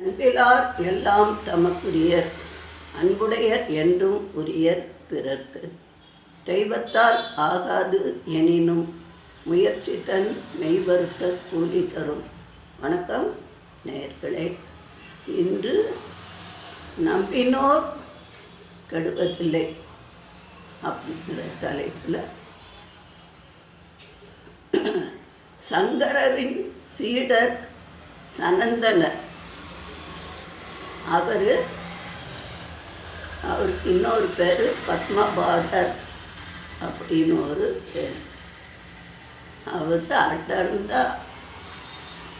அன்பிலார் எல்லாம் தமக்குரியர் அன்புடையர் என்றும் உரியர் பிறர்க்கு. தெய்வத்தால் ஆகாது எனினும் முயற்சி தன் மெய்வருத்த கூலி தரும். வணக்கம் நேர்களே இன்று நம்பினோர் கெடுவதில்லை அப்படிங்கிற தலைப்பில் சங்கரரின் சீடர் சனந்தனர். அவர் அவருக்கு இன்னொரு பேர் பத்மபாதர் அப்படின்னு ஒரு பேர். அவர் அடர்ந்த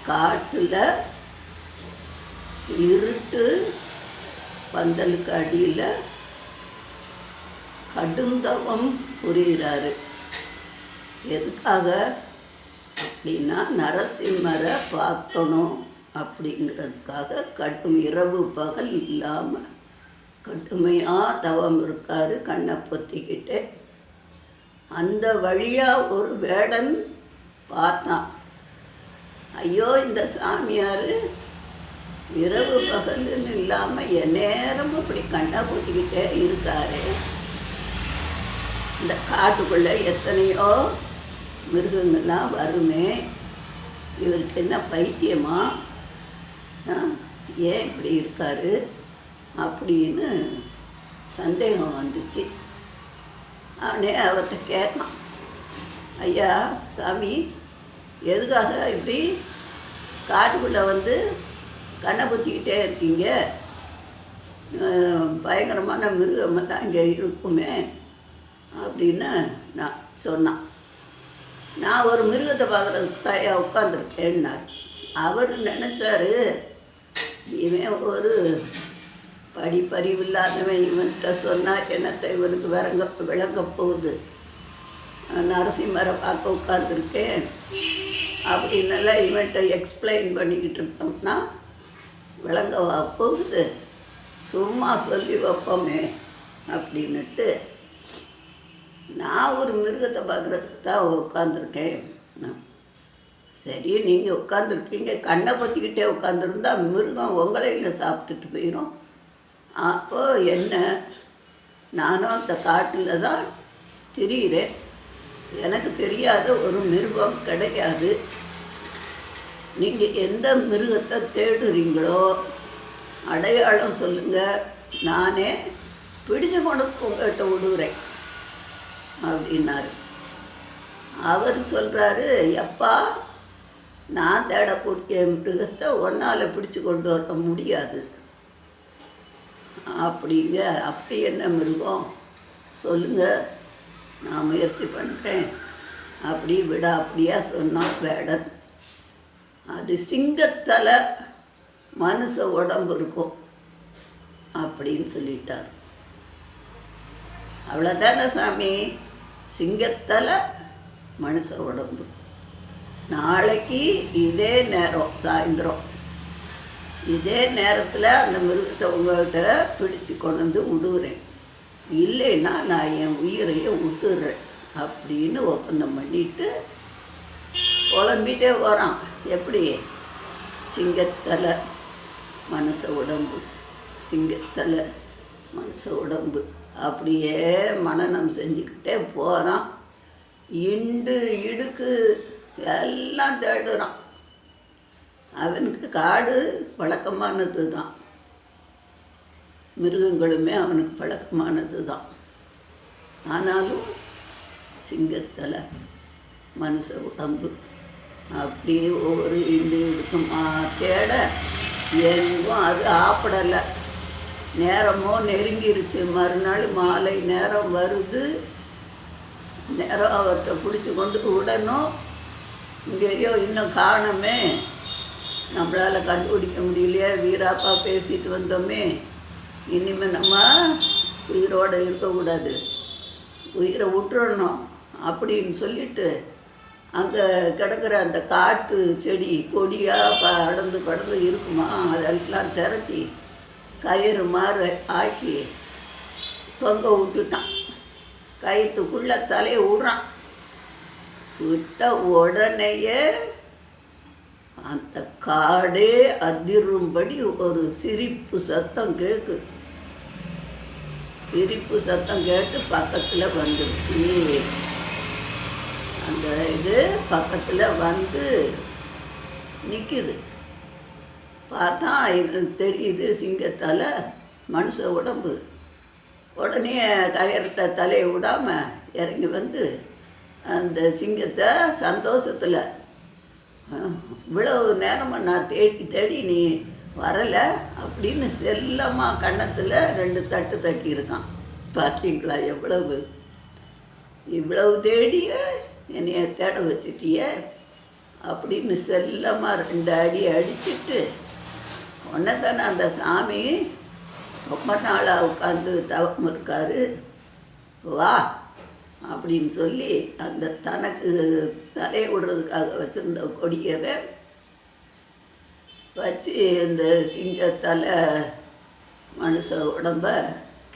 காட்டில் இருட்டு பந்தலுக்கு அடியில் கடுந்தவம் புரிகிறாரு எதுக்காக அப்படின்னா நரசிம்மரை பார்க்கணும். அப்படிங்கிறதுக்காக கடும் இரவு பகல் இல்லாமல் கடுமையாக தவம் இருக்காரு கண்ணை பொத்திக்கிட்டு. அந்த வழியாக ஒரு வேடன் பார்த்தான். ஐயோ இந்த சாமியார் இரவு பகல்னு இல்லாமல் என் நேரம் இப்படி கண்ணை பொத்திக்கிட்டே இருக்காரு. இந்த காட்டுக்குள்ளே எத்தனையோ மிருகங்கள்லாம் வருமே. இவருக்கு என்ன பைத்தியமாக ஏன் இப்படி இருக்காரு அப்படின்னு சந்தேகம் வந்துச்சு. அவனே அவர்கிட்ட கேட்கான் ஐயா சாமி எதுக்காக இப்படி காட்டுக்குள்ளே வந்து கண்ணை குத்திக்கிட்டே இருக்கீங்க? பயங்கரமான மிருகமெல்லாம் இங்கே இருக்குமே அப்படின்னு நான் சொன்னான். நான் ஒரு மிருகத்தை பார்க்குறதுக்கு தாயா உட்காந்துருக்கேன்னார் அவர் நினச்சாரு இவன் ஒரு படிப்பறிவு இல்லாதவன் இவன்கிட்ட சொன்னால் என்னத்தை இவனுக்கு விளங்க விளங்க போகுது. நரசிம்மரை பார்க்க உட்காந்துருக்கேன் அப்படின்னெல்லாம் இவன்கிட்ட எக்ஸ்பிளைன் பண்ணிக்கிட்டு இருந்தோம்னா விளங்கவா போகுது. சும்மா சொல்லி வைப்போமே அப்படின்னுட்டு நான் ஒரு மிருகத்தை பார்க்குறதுக்கு தான் உட்காந்துருக்கேன் சரி நீங்கள் உட்காந்துருக்கீங்க கண்ணை பற்றிக்கிட்டே உட்காந்துருந்தா மிருகம் உங்களை இல்லை சாப்பிட்டுட்டு போயிடும் அப்போ என்ன? நானும் அந்த காட்டில் தான் திரியிறேன். எனக்கு தெரியாத ஒரு மிருகம் கிடையாது. நீங்கள் எந்த மிருகத்தை தேடுறீங்களோ அடையாளம் சொல்லுங்கள் நானே பிடிச்சு கொண்டு உங்கள்கிட்ட விடுகிறேன் அப்படின்னாரு. அவர் சொல்கிறாரு எப்பா நான் தேடக்கூடிய மிருகத்தை ஒன்றால் பிடிச்சு கொண்டு வர முடியாது. அப்படிங்க அப்படி என்ன மிருகம்? சொல்லுங்கள் நான் முயற்சி பண்ணுறேன் அப்படி விட அப்படியா சொன்னான் வேடன். அது சிங்கத்தலை மனுஷ உடம்பு இருக்கும். அப்படின்னு சொல்லிட்டார். அவ்வளோதானே சாமி? சிங்கத்தலை மனுஷ உடம்பு. நாளைக்கு இதே நேரம் சாயந்தரம். இதே நேரத்தில் அந்த மிருகத்தை உங்கள்கிட்ட பிடிச்சு கொண்டு வந்து விடுறேன். இல்லைன்னா நான் என் உயிரையே விட்டுறேன் அப்படின்னு ஒப்பந்தம் பண்ணிட்டு புலம்பிட்டே வரான். எப்படி? சிங்கத்தலை மனச உடம்பு சிங்கத்தலை மனுஷ உடம்பு. அப்படியே மனநம் செஞ்சுக்கிட்டே போகிறான் இண்டு இடுக்கு எல்லாம் தேடுறான். அவனுக்கு காடு பழக்கமானது தான் மிருகங்களுமே அவனுக்கு பழக்கமானது தான் ஆனாலும் சிங்கத்தலை மனுஷ உடம்பு அப்படியே ஒவ்வொரு இண்டு எடுக்குமா தேட எங்கும் அது ஆப்படலை. நேரமோ நெருங்கிருச்சு. மறுநாள் மாலை நேரம் வருது. நேரம் அவர்கிட்ட பிடிச்சி கொண்டு விடணும் இங்கேயோ இன்னும் காணோமே. நம்மளால் கண்டுபிடிக்க முடியலையே. வீராப்பா பேசிட்டு வந்தோமே. இனிமேல் நம்ம உயிரோடு இருக்கக்கூடாது. உயிரை விட்டுறணும் அப்படின்னு சொல்லிட்டு அங்கே கிடக்கிற அந்த காட்டு செடி கொடியாக படந்து படந்து இருக்குமா? அதெல்லாம் திரட்டி கயிறு மாறு ஆக்கி தொங்க விட்டுட்டான். கயிற்றுக்குள்ளே தலையை விடுறான். விட்ட உடனேயே அந்த காடே அதிரும்படி ஒரு சிரிப்பு சத்தம் கேக்கு. சிரிப்பு சத்தம் கேட்டு பக்கத்தில் வந்துருச்சு. அந்த இது பக்கத்தில் வந்து நிற்கிது பார்த்தா இவனுக்கு தெரியுது சிங்கத்தால் மனுஷ உடம்பு. உடனே கயர்கிட்ட தலையை விடாமல் இறங்கி வந்து அந்த சிங்கத்தை சந்தோஷத்தில் இவ்வளவு நேரமாக நான் தேடி தேடி நீ வரலை அப்படின்னு செல்லமாக கன்னத்தில் ரெண்டு தட்டு தட்டியிருக்கான். பார்த்தீங்களா எவ்வளவு? இவ்வளவு தேடிய என்னைய தேட வச்சிட்டிய அப்படின்னு செல்லமாக ரெண்டு அடி அடிச்சிட்டு உடனே தானே அந்த சாமி ரொம்ப நாளாக உட்காந்து தவம் இருக்காரு. வா அப்படின்னு சொல்லி அந்த தனக்கு தலையை விடுறதுக்காக வச்சுருந்த கொடியவை வச்சு இந்த சிங்கத்தலை மனுஷ உடம்ப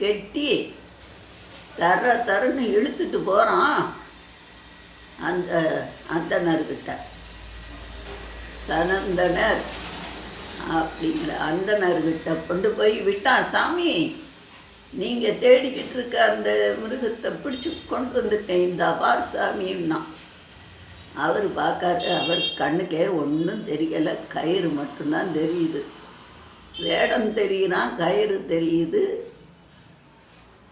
கெட்டி தர தரன்னு இழுத்துட்டு போகிறான் அந்த அந்தனர்கிட்ட சனந்தனர் அப்படிங்கிற அந்தனர்கிட்ட கொண்டு போய் விட்டான் சாமி. நீங்கள் தேடிக்கிட்டு இருக்க அந்த மிருகத்தை பிடிச்சி கொண்டு வந்துட்டேன். இந்த அபார் சாமின்னா அவர் பார்க்காரு அவர் கண்ணுக்கே ஒன்றும் தெரியலை. கயிறு மட்டும்தான் தெரியுது. வேடம் தெரியுறான் கயிறு தெரியுது.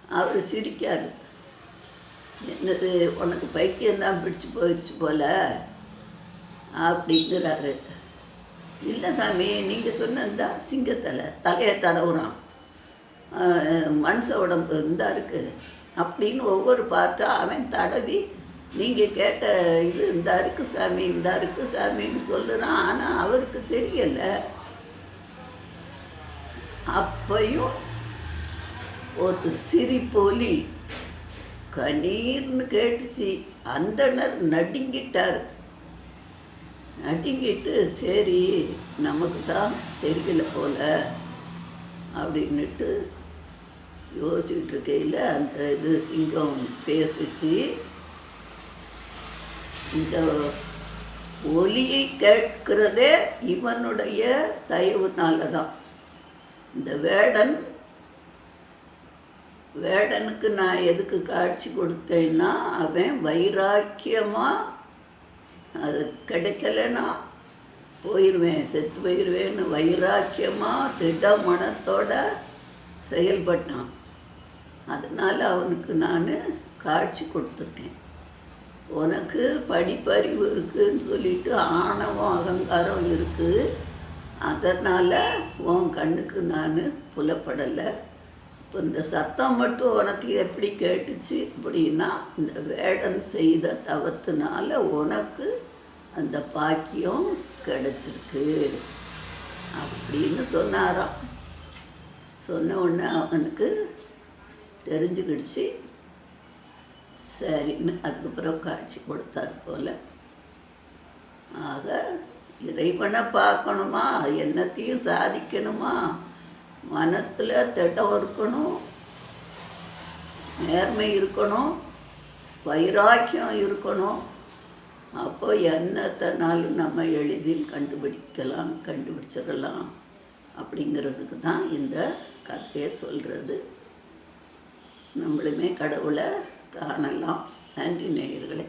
அவர் சிரிக்காரு. என்னது உனக்கு பைத்தியம்தான் பிடிச்சி போயிடுச்சு போல? அப்படிங்கிறாரு. இல்லை சாமி நீங்கள் சொன்னதுதான் சிங்கத்தலை. தலையை தடவுறான். மனுஷ உடம்பு இந்தா இருக்குது அப்படின்னு ஒவ்வொரு பார்ட்டாக அவன் தடவி நீங்கள் கேட்ட இது இருந்தா இருக்கு சாமி இருந்தா இருக்கு சாமின்னு சொல்லுறான். ஆனால் அவருக்கு தெரியலை. அப்பையும் ஒரு சிரிப்பொலி கணீர்னு கேட்டுச்சு. அந்தனர் நடுங்கிட்டார். நடுங்கிட்டு சரி நமக்கு தான் தெரியல போல அப்படின்னுட்டு யோசிச்சுட்டு இருக்கையில் அந்த இது சிங்கம் பேசிச்சு. இந்த ஒலியை கேட்கிறதே இவனுடைய தயவுனால தான் இந்த வேடன் வேடனுக்கு நான் எதுக்கு காட்சி கொடுத்தேன்னா அவன் வைராக்கியமாக அது கிடைக்கலன்னா போயிடுவேன் செத்து போயிடுவேன்னு வைராக்கியமாக திட மனத்தோட செயல்பட்டான். அதனால் அவனுக்கு நான் காட்சி கொடுத்துருக்கேன். உனக்கு படிப்பறிவு இருக்குதுன்னு சொல்லிட்டு ஆணவம் அகங்காரம் இருக்குது அதனால் உன் கண்ணுக்கு நான் புலப்படலை. இப்போ இந்த சத்தம் மட்டும் உனக்கு எப்படி கேட்டுச்சு அப்படின்னா இந்த வேடன் செய்த தவத்தினால உனக்கு அந்த பாக்கியம் கிடச்சிருக்கு அப்படின்னு சொன்னாராம். சொன்ன உடனே அவனுக்கு தெரிஞ்சுக்கிடுச்சு. சரின்னு அதுக்கப்புறம் காட்சி கொடுத்தார் போல். ஆக இறைவனை பார்க்கணுமா? என்னத்தையும் சாதிக்கணுமா? மனத்தில் திட்டம் இருக்கணும். நேர்மை இருக்கணும். வைராக்கியம் இருக்கணும். அப்போ என்னத்தனாலும் நம்ம எளிதில் கண்டுபிடிக்கலாம் கண்டுபிடிச்சிடலாம் அப்படிங்கிறதுக்கு தான் இந்த கதையை சொல்கிறது நம்மளுமே கடவுளை காணலாம். நன்றி நேயர்களே.